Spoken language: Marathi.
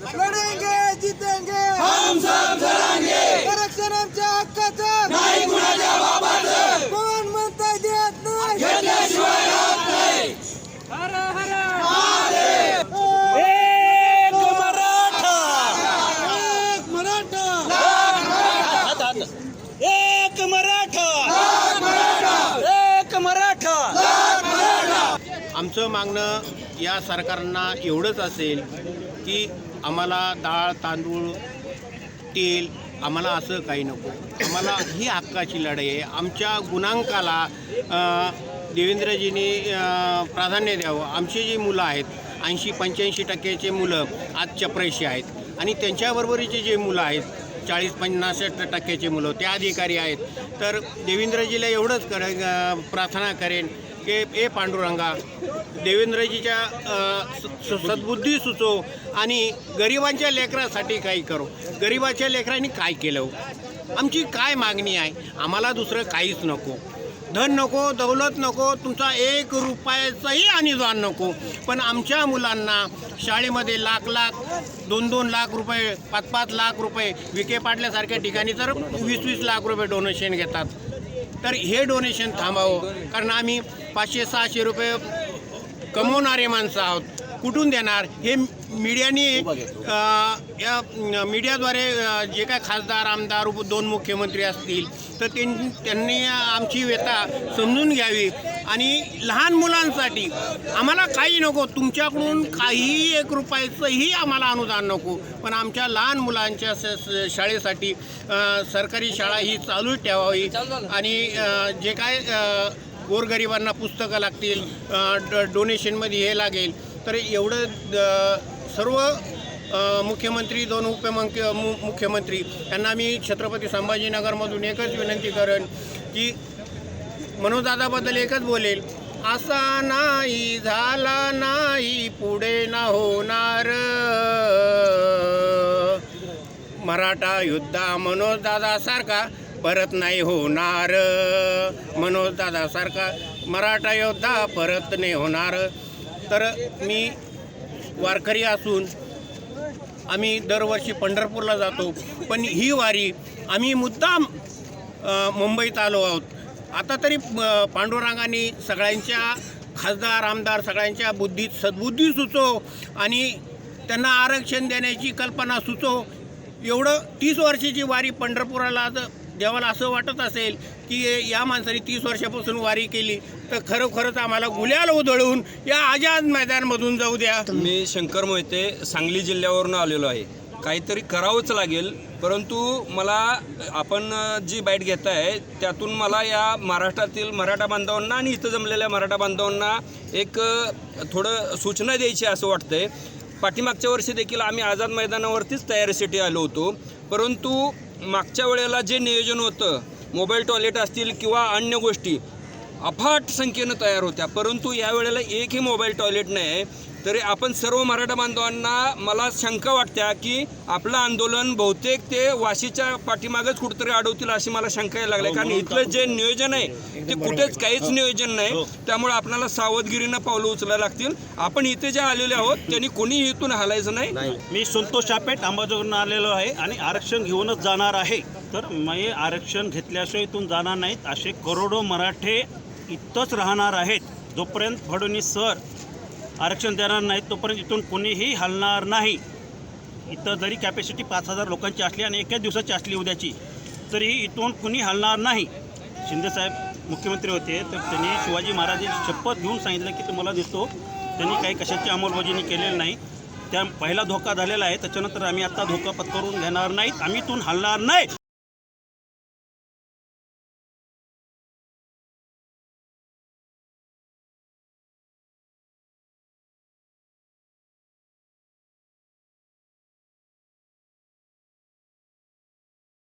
लढेंगे जीतेंगे. हम सब लढेंगे आरक्षण आमच्या हक्काचं. नाही कुणाच्या बाबाचं कोण म्हणता देत नाही. घेतल्याशिवाय राहत नाही. हर हर. एक मराठा. एक मराठा. एक मराठा. एक मराठा. आमचं मागणं या सरकारांना एवढंच असेल की आम्हाला डाळ तांदूळ तेल आम्हाला असं काही नको. आम्हाला ही हक्काची लढाई आहे. आमच्या गुणांकाला देवेंद्रजीनी देवेंद्रजींनी प्राधान्य द्यावं. आमची जी मुलं आहेत ऐंशी पंच्याऐंशी टक्क्याचे मुलं आज चपराशी आहेत. आणि त्यांच्याबरोबरीचे जे मुलं आहेत चाळीस पन्नास टक्क्याचे मुलं ते अधिकारी आहेत. तर देवेंद्रजीला एवढंच कर प्रार्थना करेन. के ए पांडुरंगा देवेंद्रजीच्या स- स- सद्बुद्धी सुचो आणि गरिबांच्या लेकरासाठी काही करो. गरिबाच्या लेकरांनी काय केलं हो? आमची काय मागणी आहे? आम्हाला दुसरं काहीच नको. धन नको दौलत नको तुमचा एक रुपयाचाही अनुदान नको. पण आमच्या मुलांना शाळेमध्ये लाख लाख दोन दोन लाख रुपये पाच पाच लाख रुपये विके पाटल्यासारख्या ठिकाणी तर वीस वीस लाख रुपये डोनेशन घेतात. तर हे डोनेशन थांबावं. कारण आम्ही पाचशे सहाशे रुपये कमवणारे माणसं आहोत. कुठून देणार? हे मीडियानी अ, या मीडियाद्वारे जे काय खासदार आमदार उप दोन मुख्यमंत्री असतील तर त्यां- त्यांनी आमची व्यथा समजून घ्यावी. आणि लहान मुलांसाठी आम्हाला काही नको तुमच्याकडून काहीही एक रुपयाचंही आम्हाला अनुदान नको. पण आमच्या लहान मुलांच्या शाळेसाठी सरकारी शाळा ही चालू ठेवावी. आणि जे काय गोरगरिबांना पुस्तकं लागतील डोनेशनमध्ये हे लागेल तर एवढं सर्व मुख्यमंत्री दोन उपमुख्य मु- मुख्यमंत्री यांना मी छत्रपती संभाजीनगरमधून एकच विनंती करेन की मनोजदादाबद्दल एकच बोलेल असा नाही झाला नाही पुढे ना होणार. मराठा युद्धा मनोजदादासारखा परत नाही होणार. मनोजदादासारखा मराठा योद्धा परत नाही होणार. तर मी वारकरी असून आम्ही दरवर्षी पंढरपूरला जातो. पण ही वारी आम्ही मुद्दाम मुंबईत आलो आहोत. आता तरी पांडुरंगाने सगळ्यांच्या खासदार आमदार सगळ्यांच्या बुद्धीत सद्बुद्धी सुचो आणि त्यांना आरक्षण देण्याची कल्पना सुचो. एवढं तीस वर्षाची वारी पंढरपुराला देवाला असं वाटत असेल की या माणसाने तीस वर्षापासून वारी केली तर खरोखरच आम्हाला गुल्याला उधळून या आझाद मैदानमधून जाऊ द्या. मी शंकर मोहिते सांगली जिल्ह्यावरून आलेलो आहे. काहीतरी करावंच लागेल परंतु मला आपण जी बाईट घेत आहे त्यातून मला या महाराष्ट्रातील मराठा बांधवांना आणि इथं जमलेल्या मराठा बांधवांना एक थोडं सूचना द्यायची असं वाटतंय. पाठीमागच्या वर्षी देखील आम्ही आझाद मैदानावरतीच तयारीसाठी आलो होतो परंतु मागच्या वेळेला जे नियोजन होतं मोबाईल टॉयलेट असतील किंवा अन्य गोष्टी अफाट संख्येनं तयार होत्या. परंतु यावेळेला एकही मोबाईल टॉयलेट नाही. आहे तरी आपण सर्व मराठा बांधवांना मला शंका वाटत्या की आपलं आंदोलन बहुतेक ते वाशीच्या पाठीमागच कुठेतरी अडवतील अशी मला शंका यायला लागली. कारण इथलं जे नियोजन आहे ते कुठेच काहीच नियोजन नाही. त्यामुळे आपल्याला सावधगिरीनं पावलं उचलायला लागतील. आपण इथे जे आलेले आहोत त्यांनी कोणीही इथून हलायचं नाही. मी संतोष शापेट अंबाजोगरून आलेलो आहे आणि आरक्षण घेऊनच जाणार आहे. तर मी आरक्षण घेतल्याशिवाय इथून जाणार नाहीत. असे करोडो मराठे इथंच राहणार आहेत. जोपर्यंत फडणवीस सर आरक्षण देणार नाहीत तोपर्यंत इथून कोणीही हलणार नाही. इथं जरी कॅपॅसिटी पाच हजार लोकांची असली आणि एकाच दिवसाची असली उद्याची तरीही इथून कुणी हलणार नाही. शिंदेसाहेब मुख्यमंत्री होते तर त्यांनी शिवाजी महाराजांची शपथ घेऊन सांगितलं की तुम्हाला दिसतो त्यांनी काही कशाची अंमलबजावणी केलेली नाही. त्या पहिला धोका झालेला आहे त्याच्यानंतर आम्ही आता धोका पत्करून घेणार नाहीत. आम्ही इथून हलणार नाही.